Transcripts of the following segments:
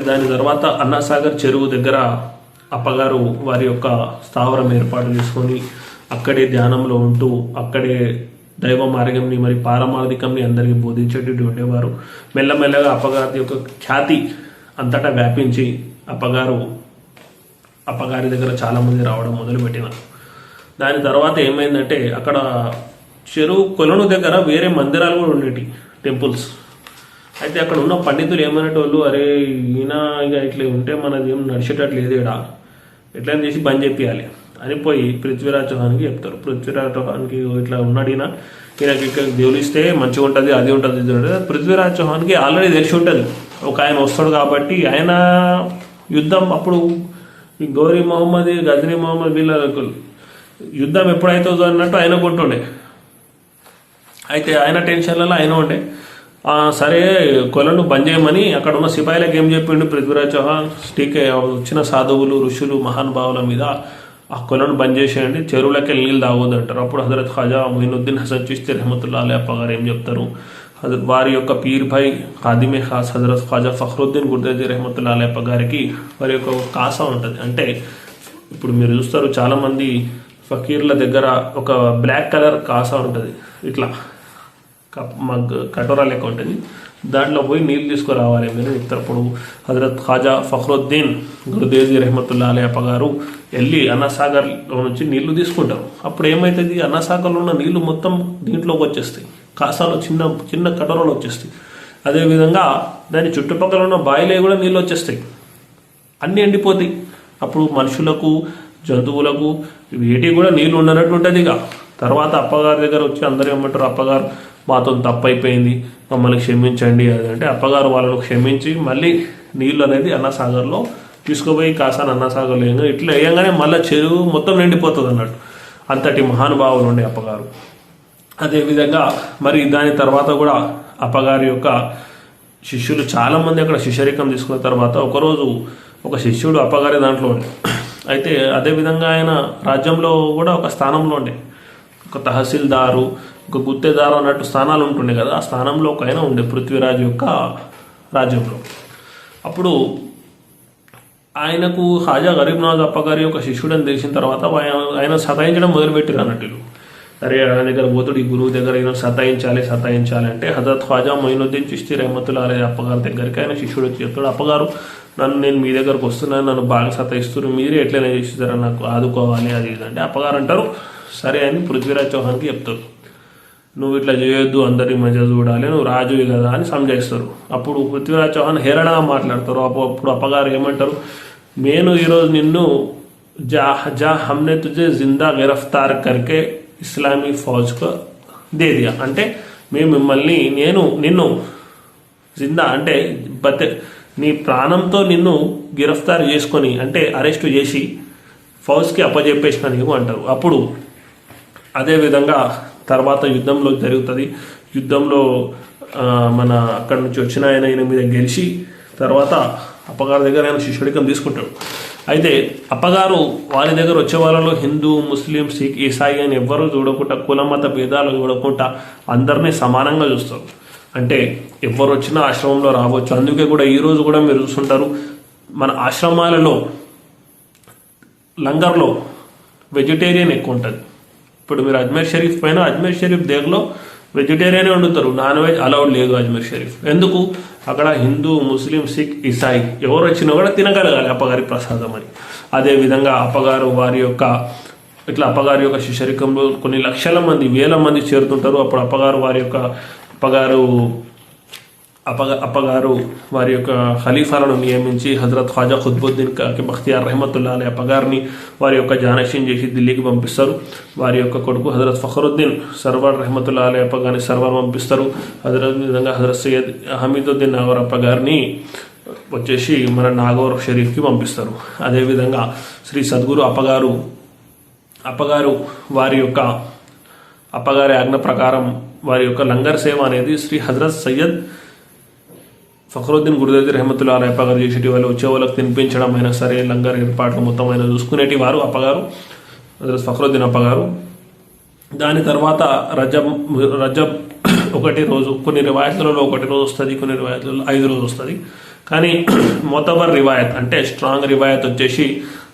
దాని తర్వాత అన్నాసాగర్ చెరువు దగ్గర అప్పగారు వారి యొక్క స్థావరం ఏర్పాటు చేసుకొని అక్కడే ధ్యానంలో ఉంటూ అక్కడే దైవ మార్గంని మరి పారమార్థికంని అందరికీ బోధించేటట్టు ఉండేవారు మెల్లమెల్లగా అప్పగారి యొక్క ఖ్యాతి అంతటా వ్యాపించి అప్పగారు అప్పగారి దగ్గర చాలామంది రావడం మొదలుపెట్టినారు. దాని తర్వాత ఏమైందంటే అక్కడ చెరువు కొలను దగ్గర వేరే మందిరాలు కూడా ఉండేటి టెంపుల్స్. అయితే అక్కడ ఉన్న పండితులు ఏమనేటోళ్ళు అరే ఈయన ఇక ఇట్లా ఉంటే మనది ఏం నడిచేటట్టు లేదు ఇక్కడ ఎట్లా చేసి బంద్ చేపియాలి అని పోయి పృథ్వీరాజ్ చౌహాన్కి చెప్తారు. పృథ్వీరాజ్ చౌహాన్కి ఇట్లా ఉన్నాడు ఈయన. ఈయనకి ఇక్కడ దేవులిస్తే మంచిగా ఉంటుంది అది ఉంటుంది ఇది ఉంటుంది. పృథ్వీరాజ్ చౌహాన్కి ఆల్రెడీ తెలిసి ఉంటుంది. ఒక ఆయన వస్తాడు కాబట్టి ఆయన యుద్ధం అప్పుడు ఈ గౌరీ మొహమ్మద్ గజనీ మొహమ్మద్ వీళ్ళ యుద్ధం ఎప్పుడైతుందో అన్నట్టు ఆయన కొంటుండే అయితే ఆయన టెన్షన్లలో ఆయన ఉండే. సరే కొలను బంద్ చేయమని అక్కడ ఉన్న సిపాయిలకు ఏం చెప్పిండు పృథ్వీరాజ్ చౌహాన్? టీకే వచ్చిన సాధువులు ఋషులు మహానుభావుల మీద ఆ కొలను బంద్ చేసేయండి చెరువులకి నీళ్ళు తాగొద్దు అంటారు అప్పుడు హజరత్ ఖాజా మొయినుద్దీన్ హసన్ చిస్తి రహమతుల్లా అలీ గారు ఏం చెప్తారు? వారి యొక్క పీర్భాయ్ ఖాదిమే ఖాస్ హజరత్ ఖాజా ఫఖ్రుద్దీన్ గుర్దేజీ రహమతుల్లా అలీ అప్పగారికి వారి యొక్క కాస కాసా ఉంటుంది. అంటే ఇప్పుడు మీరు చూస్తారు చాలామంది ఫకీర్ల దగ్గర ఒక బ్లాక్ కలర్ కాసా ఉంటుంది. ఇట్లా. కప్ మగ్ కటోరా లెక్క ఉంటుంది. దాంట్లో పోయి నీళ్ళు తీసుకురావాలి. మీరు ఇతరప్పుడు హజరత్ ఖాజా ఫఖ్రుద్దీన్ గురుదేవ్జీ రెహమతుల్లా అలే అప్పగారు వెళ్ళి అన్నాసాగర్ నుంచి నీళ్ళు తీసుకుంటారు. అప్పుడు ఏమవుతుంది అన్నసాగర్లో ఉన్న నీళ్ళు మొత్తం దీంట్లోకి వచ్చేస్తాయి. కాసాలో చిన్న చిన్న కటోరాలు వచ్చేస్తాయి. అదేవిధంగా దాని చుట్టుపక్కల ఉన్న బాయిలే కూడా నీళ్ళు వచ్చేస్తాయి. అన్నీ ఎండిపోతాయి. అప్పుడు మనుషులకు జంతువులకు వేటికి కూడా నీళ్ళు ఉండనట్టు ఉంటుంది ఇక. తర్వాత అప్పగారి దగ్గర వచ్చి అందరూ ఏమంటారు? అప్పగారు మాతో తప్పు అయిపోయింది మమ్మల్ని క్షమించండి. అది అంటే అప్పగారు వాళ్ళను క్షమించి మళ్ళీ నీళ్ళు అనేది అన్నసాగర్లో తీసుకుపోయి కాసాన అన్నసాగర్లో వేయంగా ఇట్లా వేయంగానే మళ్ళీ చెరువు మొత్తం నిండిపోతుంది అన్నట్టు అంతటి మహానుభావులు ఉండే అప్పగారు. అదేవిధంగా మరి దాని తర్వాత కూడా అప్పగారి యొక్క శిష్యులు చాలామంది అక్కడ శిష్యరికం తీసుకున్న తర్వాత ఒకరోజు ఒక శిష్యుడు అప్పగారి దాంట్లో ఉండే. అయితే అదేవిధంగా ఆయన రాజ్యంలో కూడా ఒక స్థానంలో ఉండే. ఒక తహసీల్దారు ఒక గుత్తేదారు అన్నట్టు స్థానాలు ఉంటుండే కదా ఆ స్థానంలో ఒక ఆయన ఉండే పృథ్వీరాజ్ యొక్క రాజ్యంలో. అప్పుడు ఆయనకు హాజా గరీబ్నాథ్ అప్పగారి అప్ప గారి యొక్క శిష్యుడని తెలిసిన తర్వాత ఆయన- ఆయన సతాయించడం మొదలుపెట్టారు అన్నట్టు వీళ్ళు. సరే ఆయన దగ్గర పోతుడు ఈ గురువు దగ్గర ఈయన సతాయించాలి సతాయించాలి అంటే హజరత్ ఖాజా మొయినుద్దీన్ చిష్తి రహమతుల్లా అప్పగారి దగ్గరికి ఆయన శిష్యుడు వచ్చి చెప్తాడు అప్పగారు నన్ను నేను మీ దగ్గరకు వస్తున్నాను నన్ను బాగా సతాయిస్తున్నారు మీరే ఎట్లైనా చేస్తారా నాకు ఆదుకోవాలి అది ఇది అంటే అప్పగారు అంటారు. సరే అని పృథ్వీరాజ్ చౌహాన్కి చెప్తారు నువ్వు ఇట్లా చేయొద్దు అందరి మధ్య చూడాలి నువ్వు రాజువి కదా అని సంజయిస్తారు అప్పుడు పృథ్వీరాజ్ చౌహాన్ హేరణగా మాట్లాడతారు. అప్పుడు అప్పుడు అప్పగారు ఏమంటారు? నేను ఈరోజు నిన్ను జా జా హమ్నే తుజే జిందా గిరఫ్తార్ కర్కే ఇస్లామీ ఫౌజ్కు దేదియా అంటే మేము మిమ్మల్ని నేను నిన్ను జిందా అంటే బతే నీ ప్రాణంతో నిన్ను గిరఫ్తార్ చేసుకొని అంటే అరెస్టు చేసి ఫౌజ్కి అప్పజెప్పేసిన నీవు అంటారు. అప్పుడు అదేవిధంగా తర్వాత యుద్ధంలో జరుగుతుంది. యుద్ధంలో మన అక్కడి నుంచి వచ్చిన ఆయన ఈయన మీద గెలిచి తర్వాత అప్పగారి దగ్గర ఆయన శిష్యుడికం తీసుకుంటాడు. అయితే అప్పగారు వారి దగ్గర వచ్చే వాళ్ళలో హిందూ ముస్లిం సిక్ ఈసాయి అని ఎవ్వరూ చూడకుండా కుల మత భేదాలు చూడకుండా అందరినీ సమానంగా చూస్తారు. అంటే ఎవరు వచ్చినా ఆశ్రమంలో రావచ్చు. అందుకే కూడా ఈరోజు కూడా మీరు చూస్తుంటారు మన ఆశ్రమాలలో లంగర్లో వెజిటేరియన్ ఎక్కువ ఉంటుంది. ఇప్పుడు మీరు అజ్మీర్ షరీఫ్ పైన అజ్మీర్ షరీఫ్ దేగలో వెజిటేరియనే వండుతారు. నాన్ వెజ్ అలౌడ్ లేదు అజ్మీర్ షరీఫ్. ఎందుకు? అక్కడ హిందూ ముస్లిం సిక్ ఇసాయి ఎవరు వచ్చినా కూడా తినగలగాలి అప్పగారి ప్రసాదం అని. అదేవిధంగా అప్పగారు వారి యొక్క ఇట్లా అప్పగారి యొక్క శిశరికంలో కొన్ని లక్షల మంది వేల మంది చేరుతుంటారు. అప్పుడు అప్పగారు వారి యొక్క అప్పగారు అప్పగ అప్పగారు వారి యొక్క ఖలీఫాలను నియమించి హజరత్ ఖాజా ఖుద్బుద్దీన్ కాకి బఖ్తియార్ రహమతుల్లా అనే అప్పగారిని వారి యొక్క జానక్ష్యం చేసి ఢిల్లీకి పంపిస్తారు. వారి యొక్క కొడుకు హజరత్ ఫఖరుద్దీన్ సర్వర్ రహమతుల్లా అనే అప్పగారిని సర్వర్ పంపిస్తారు. హజరత్ విధంగా హజరత్ సయ్యద్ హమీదుద్దీన్ నాగర్ అప్పగారిని వచ్చేసి మన నాగోర్ షరీఫ్కి పంపిస్తారు. అదేవిధంగా శ్రీ సద్గురు అప్పగారు అప్పగారు వారి యొక్క అప్పగారి ఆజ్ఞ ప్రకారం వారి యొక్క లంగర్ సేవ అనేది శ్రీ హజరత్ సయ్యద్ ఫఖరుద్దీన్ గురుదేవ్ రహమతుల్లా అలీ అప్పగారు చేసేటి వాళ్ళు వచ్చే వాళ్ళకి తినిపించడం అయినా సరే లంగర్ ఏర్పాట్లు మొత్తం అయినా చూసుకునేటి వారు అప్పగారు ఫఖరుద్దీన్ అప్పగారు. దాని తర్వాత రజబ్ రజబ్ ఒకటి రోజు కొన్ని రివాయతులలో ఒకటి రోజు వస్తుంది కొన్ని రివాయతులలో ఐదు రోజు వస్తుంది. కానీ మొతబర్ రివాయత్ అంటే స్ట్రాంగ్ రివాయత్ వచ్చేసి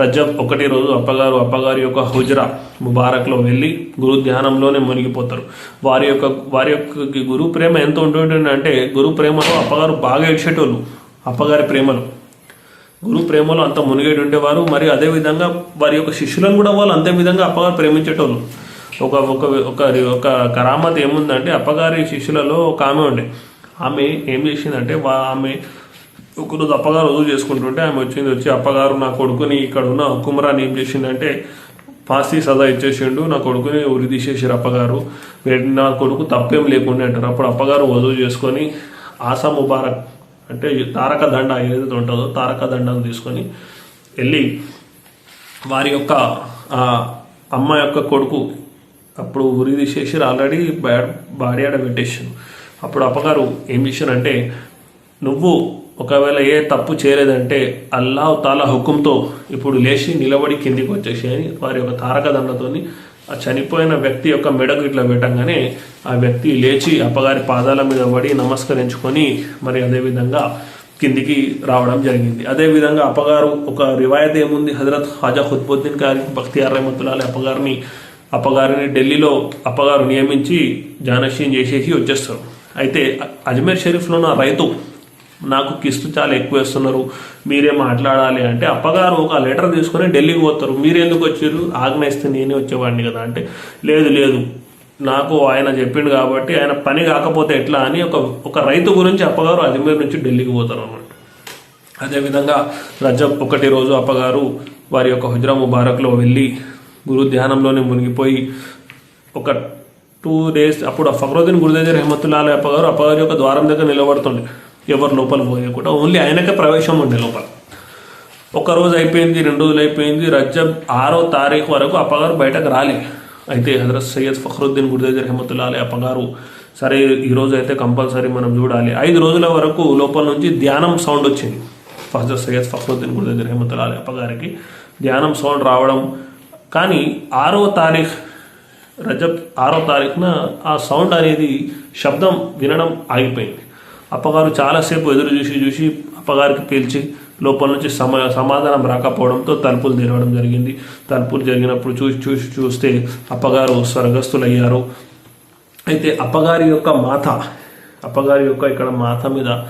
రజబ్ ఒకటి రోజు అప్పగారు అప్పగారి యొక్క హుజరా ముబారక్లో వెళ్ళి గురు ధ్యానంలోనే మునిగిపోతారు. వారి యొక్క వారి యొక్క గురు ప్రేమ ఎంత ఉంటుందంటే అంటే గురు ప్రేమలో అప్పగారు బాగా ఏడ్చేటోళ్ళు అప్పగారి ప్రేమలో. గురు ప్రేమలో అంత మునిగేటి ఉండేవారు. మరి అదే విధంగా వారి యొక్క శిష్యులను కూడా వాళ్ళు అంతే విధంగా అప్పగారు ప్రేమించేటోళ్ళు. ఒక ఒక ఒక ఒక కరామత్ ఏముందంటే అప్పగారి శిష్యులలో ఒక ఆమె ఉండే. ఆమె ఏం చేసిందంటే వా ఆమె ఒకరోజు అప్పగారు రుజువు చేసుకుంటుంటే ఆమె వచ్చింది వచ్చి అప్పగారు నా కొడుకుని ఇక్కడ ఉన్న కుమరాన్ని ఏం చేసిందంటే ఫాస్టీ సదా ఇచ్చేసిండు నా కొడుకుని ఉరి తీసేసారు అప్పగారు. నా కొడుకు తప్పేం లేకుండా అంటారు. అప్పుడు అప్పగారు వధువు చేసుకొని ఆసా ముబారక్ అంటే తారక దండ ఏదైతే ఉంటుందో తారక దండను తీసుకొని వెళ్ళి వారి యొక్క అమ్మ యొక్క కొడుకు అప్పుడు ఉరి తీసేసి ఆల్రెడీ బాడీ ఆడ పెట్టేసాను అప్పుడు అప్పగారు ఏం చేశారంటే నువ్వు ఒకవేళ ఏ తప్పు చేయలేదంటే అల్లాహ్ తాలా హుకుంతో ఇప్పుడు లేచి నిలబడి కిందికి వచ్చేసి అని వారి యొక్క తారకదండతోని ఆ చనిపోయిన వ్యక్తి యొక్క మెడకు ఇట్లా పెట్టంగానే ఆ వ్యక్తి లేచి అప్పగారి పాదాల మీద పడి నమస్కరించుకొని మరి అదేవిధంగా కిందికి రావడం జరిగింది. అదేవిధంగా అప్పగారు ఒక రివాయత్ ఏముంది? హజరత్ హాజా ఖుద్బుద్దీన్ గారి బఖ్తియార్ రహమతుల్లాలి అప్పగారిని అప్పగారిని ఢిల్లీలో అప్పగారు నియమించి జానశీన్ చేసేసి వచ్చేస్తారు. అయితే అజ్మీర్ షరీఫ్లో నా రైతు నాకు కిస్తు చాలా ఎక్కువ వేస్తున్నారు మీరే మాట్లాడాలి అంటే అప్పగారు ఒక లెటర్ తీసుకొని ఢిల్లీకి పోతారు. మీరు ఎందుకు వచ్చారు ఆగ్నేస్తే నేనే వచ్చేవాడిని కదా అంటే లేదు లేదు. నాకు ఆయన చెప్పిండు కాబట్టి ఆయన పని కాకపోతే ఎట్లా అని ఒక ఒక రైతు గురించి అప్పగారు అజ్మీర్ నుంచి ఢిల్లీకి పోతారు అన్నమాట. అదేవిధంగా రజబ్ ఒకటి రోజు అప్పగారు వారి యొక్క హుజ్రా ముబారక్లో వెళ్ళి గురు ధ్యానంలోనే మునిగిపోయి ఒక టూ డేస్ అప్పుడు ఫక్రుద్దీన్ గురుదేజర్ రహమతుల్లా అప్పగారు అప్పగారి యొక్క ద్వారం దగ్గర నిలబడుతుండే. ఎవరు లోపల పోయకుండా ఓన్లీ ఆయనకే ప్రవేశం ఉండే లోపల. ఒక రోజు అయిపోయింది రెండు రోజులు అయిపోయింది రజబ్ ఆరో తారీఖు వరకు అప్పగారు బయటకు రాలే. అయితే హజరత్ సయ్యద్ ఫఖరుద్దీన్ గురుదేజర్ రహమతుల్లా అలీ అప్పగారు సరే ఈరోజు అయితే కంపల్సరీ మనం చూడాలి. ఐదు రోజుల వరకు లోపల నుంచి ధ్యానం సౌండ్ వచ్చింది. హజరత్ సయ్యద్ ఫఖరుద్దీన్ గురుదేజర్ రహమతుల్లా అలీ అప్పగారికి ధ్యానం సౌండ్ రావడం. కానీ ఆరో తారీఖు రజబ్ ఆరో తారీఖున ఆ సౌండ్ అనేది శబ్దం వినడం ఆగిపోయింది. అప్పగారు చాలాసేపు ఎదురు చూసి చూసి అప్పగారికి పీల్చి లోపల నుంచి సమా సమాధానం రాకపోవడంతో తలుపులు తెరవడం జరిగింది. తలుపులు జరిగినప్పుడు చూసి చూసి చూస్తే అప్పగారు స్వర్గస్థులయ్యారు. అయితే అప్పగారి యొక్క మాత అప్పగారి యొక్క ఇక్కడ మాత మీద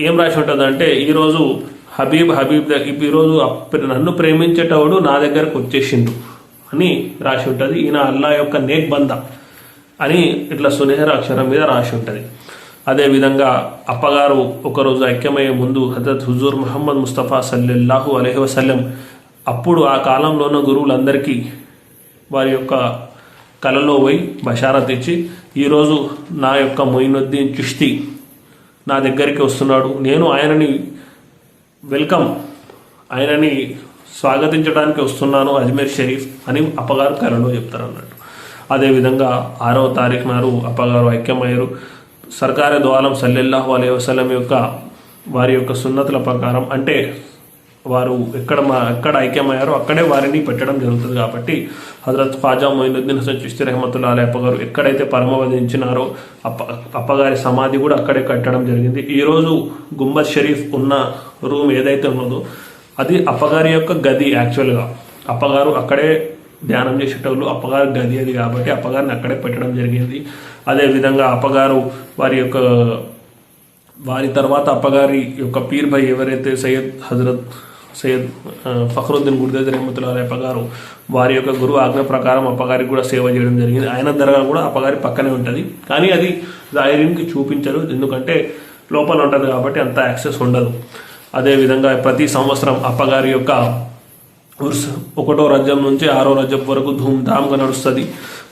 ఏం రాసి ఉంటుందంటే ఈరోజు హబీబ్ హబీబ్ ఈరోజు అప్ప- నన్ను ప్రేమించేటవాడు నా దగ్గరకు వచ్చేసిండు అని రాసి ఉంటుంది. ఈయన అల్లా యొక్క నేక్ బంద అని ఇట్లా సునేహర అక్షరం మీద రాసి ఉంటుంది. అదేవిధంగా అప్పగారు ఒకరోజు ఐక్యమయ్యే ముందు హజరత్ హుజూర్ మహమ్మద్ ముస్తఫా సల్లెల్లాహు అలహి వసల్లం అప్పుడు ఆ కాలంలో ఉన్న గురువులందరికీ వారి యొక్క కలలో పోయి బషారత్ ఇచ్చి ఈరోజు నా యొక్క మొయినుద్దీన్ చిష్తి నా దగ్గరికి వస్తున్నాడు. నేను ఆయనని వెల్కమ్ ఆయనని స్వాగతించడానికి వస్తున్నాను అజ్మీర్ షరీఫ్ అని అప్పగారు కలలో చెప్తారు అన్నట్టు అదేవిధంగా ఆరవ తారీఖు నాడు అప్పగారు ఐక్యమయ్యారు. సర్కార ద్వాలం సల్లెల్లాహు అలై వసలం యొక్క వారి యొక్క సున్నతుల ప్రకారం అంటే వారు ఎక్కడ మా ఎక్కడ ఐక్యమయ్యారో అక్కడే వారిని పెట్టడం జరుగుతుంది కాబట్టి హజరత్ ఖాజా మొయినుద్దీన్ హసన్ చిస్తి రహమతుల్లా అలీ అప్పగారు ఎక్కడైతే పరమవదించినారో అప్ప అప్పగారి సమాధి కూడా అక్కడే కట్టడం జరిగింది. ఈరోజు గుంబద్ షరీఫ్ ఉన్న రూమ్ ఏదైతే ఉన్నదో అది అప్పగారి యొక్క గది యాక్చువల్గా అప్పగారు అక్కడే ధ్యానం చేసేటోళ్ళు అప్పగారి గది అది కాబట్టి అప్పగారిని అక్కడే పెట్టడం జరిగింది. అదేవిధంగా అప్పగారు వారి యొక్క వారి తర్వాత అప్పగారి యొక్క పీర్ భాయ్ ఎవరైతే సయ్యద్ హజరత్ సయ్యద్ ఆ, ఫఖరుద్దీన్ గుర్దేద్ రహమతుల్లా అప్పగారు వారి యొక్క గురువు ఆజ్ఞ ప్రకారం అప్పగారికి కూడా సేవ చేయడం జరిగింది. ఆయన దర్గా కూడా అప్పగారి పక్కనే ఉంటుంది. కానీ అది జాయిరీన్కి చూపించరు. ఎందుకంటే లోపల ఉంటుంది కాబట్టి అంత యాక్సెస్ ఉండదు. అదేవిధంగా ప్రతి సంవత్సరం అప్పగారి యొక్క ఉర్స్ ఒకటో రజం నుంచి ఆరో రజం వరకు ధూమ్ధామ్గా నడుస్తుంది.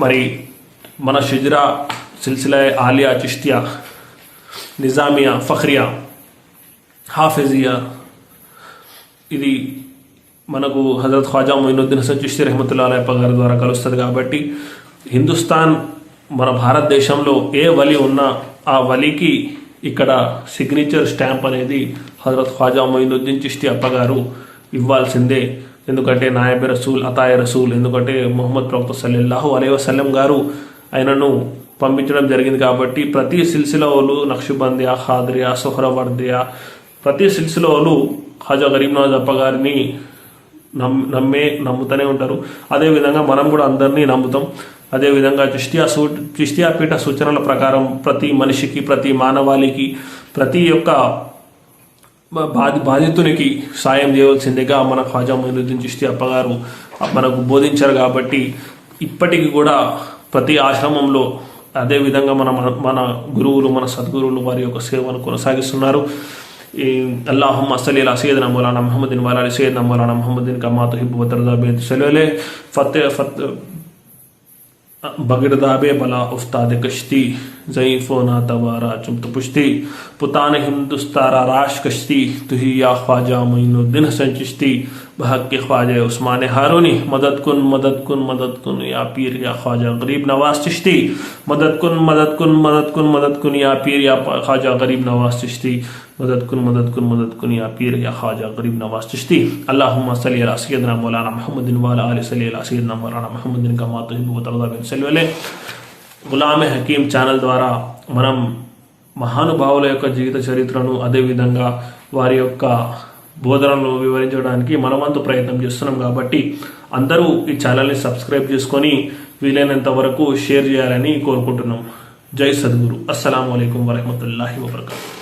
మరి మన షిజ్రా సిల్సిలా ఆలియా చిష్తియా నిజామియా ఫఖ్రియా హాఫిజియా ఇది మనకు హజరత్ ఖ్వాజా మొయినుద్దీన్ హసన్ చిష్తి రహమతుల్లా గారి ద్వారా కలుస్తుంది కాబట్టి హిందుస్థాన్ మన భారతదేశంలో ఏ వలి ఉన్నా ఆ వలికి ఇక్కడ సిగ్నేచర్ స్టాంప్ అనేది హజరత్ ఖ్వాజా మొయినుద్దీన్ చిష్టి అప్పగారు ఇవ్వాల్సిందే. ఎందుకంటే నాయబ్ రసూల్ అతాయ రసూల్ ఎందుకంటే మొహమ్మద్ ప్రవక్త సల్లెల్లాహు అలై వసల్లం గారు ఆయనను పంపించడం జరిగింది కాబట్టి ప్రతి సిల్సిలాలు నక్షబందియా హాద్రియా సుహరవర్దియా ప్రతి సిల్సిలోలు ఖాజా గరీబ్ నవాజ్ గారిని నమ్ నమ్మే నమ్ముతూనే ఉంటారు. అదేవిధంగా మనం కూడా అందరినీ నమ్ముతాం. అదేవిధంగా చిష్టియా సూ చిష్టియా పీఠ సూచనల ప్రకారం ప్రతి మనిషికి ప్రతి మానవాళికి ప్రతి ఒక్క బాధి బాధితునికి సాయం చేయవలసిందిగా మన ఖాజా మొయినుద్దీన్ చిష్టి అప్పగారు మనకు బోధించారు కాబట్టి ఇప్పటికి కూడా ప్రతి ఆశ్రమంలో అదేవిధంగా మన మన గురువులు మన సద్గురువులు వారి యొక్క సేవను కొనసాగిస్తున్నారు. అల్లాహమ్మ అసలీ అలా సయ్యద్ మౌలానా మహమ్మదీన్ వలాలి సయ్యద్ నమ్మలానా మహమ్మద్దీన్ కమాతు హిబ్బు భద్రదాబే సెలవులే ఫతే ఫత్ బగడదాబే బలా ఉస్తాద్ కష్తీ ضعیفو نا تبارا چم تو پشتی، پتان ہندوستارا راش کشتی، تہی یا خواجہ معین الدین حسن چشتی، بحق کے خواجہ عثمان ہارونی، مدد کن مدد کن مدد کن یا پیر یا خواجہ غریب نواز چشتی، مدد کن مدد کن مدد کن مدد کن یا پیر یا خواجہ غریب نواز چشتی، مدد کن مدد کن مدد کن یا پیر یا خواجہ غریب نواز چشتی۔ اللہم صلی علی سیدنا مولانا محمد والا علی صلی علی سیدنا مولانا محمد کا ماتحب و ترضا بن صلی علیہ۔ గులామె హకీం ఛానల్ ద్వారా మనం మహానుభావుల యొక్క జీవిత చరిత్రను అదేవిధంగా వారి యొక్క బోధనలను వివరించడానికి మనమంతు ప్రయత్నం చేస్తున్నాం కాబట్టి అందరూ ఈ ఛానల్ని సబ్స్క్రైబ్ చేసుకొని వీలైనంత వరకు షేర్ చేయాలని కోరుకుంటున్నాం. జై సద్గురు. అస్సలం అయికం వరహమతుల్లాహి వబర్కాతు.